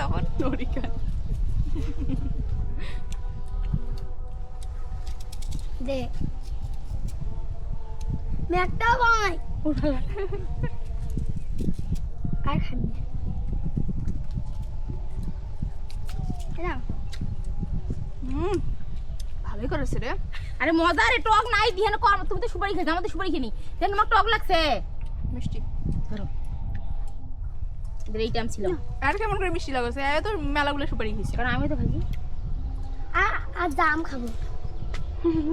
তখন নড়িকান দে। ম্যাকটা বাই আর খাবি হুম ভালোই করেছে রে। আরে মজা রে টক নাই দিয়ে কর তুমি তো সুপারি খেয়েছো আমাদের সুপারি খেনি দেন তোমার টক লাগছে। মিষ্টি। ধরো। এইটা আমি আর কেমন করে মিষ্টি লাগছে এ তো মেলাগুলো সুপারি খেয়েছে কারণ আমি তো ভাজি। আর আর জাম খাব।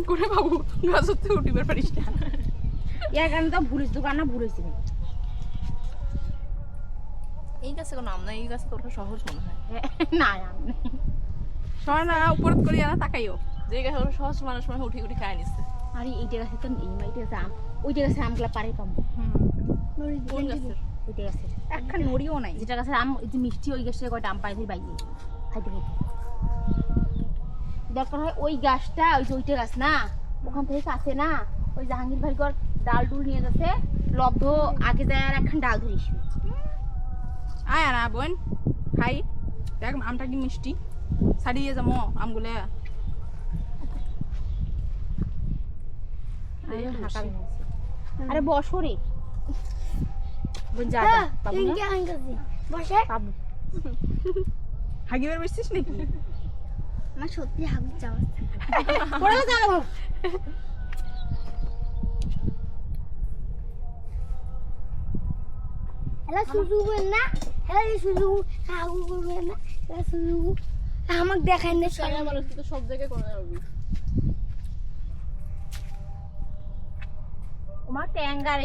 করে বাবু গাছের থেকে উঠিবার পারিস না। ইয়ার কারণে তো ভুলিস দোকান না ভুলিস এই গাছে কোনো নাম নাই এই গাছে তোর সহজ মনে হয়। না আমি সর না উপরত করি না তাকাইও। যে গাছে সহজ মানুষ মানে উঠি উঠি খায় নিচ্ছে। আরে এইটা গাছে তো এই মাইটা গাছে আম। ওইটা গাছে আমগুলা পারে পাবো কোন গাছের? গাছে। একখান নড়িও নাই। যেটা গাছের আম যে মিষ্টি ওই গাছে কয়টা আম পাই বাইরে। খাইতে খাইতে। দরকার হয় ওই গাছটা ওই যে ওইটা গাছ না ওখান থেকে কাছে না ওই জাহাঙ্গীর ভাই ঘর ডাল ডুল নিয়ে যাচ্ছে লব্ধ আগে যায় আর একখান ডাল ধরিস আয় না বোন খাই। দেখ আমটা কি মিষ্টি। ছাড়িয়ে যাব আমগুলো। আরে বসো। পাবো না বসে পাবো বসছিস নাকি আমার সত্যি হাগু চাওয়া পড়ে যা বাবা সুজু বল না সুজু হাগু না হ্যালো সুজু আমাকে দেখাই না সবাই মানুষ তো সব জায়গায় করে যাবি তোমার ট্যাঙ্গার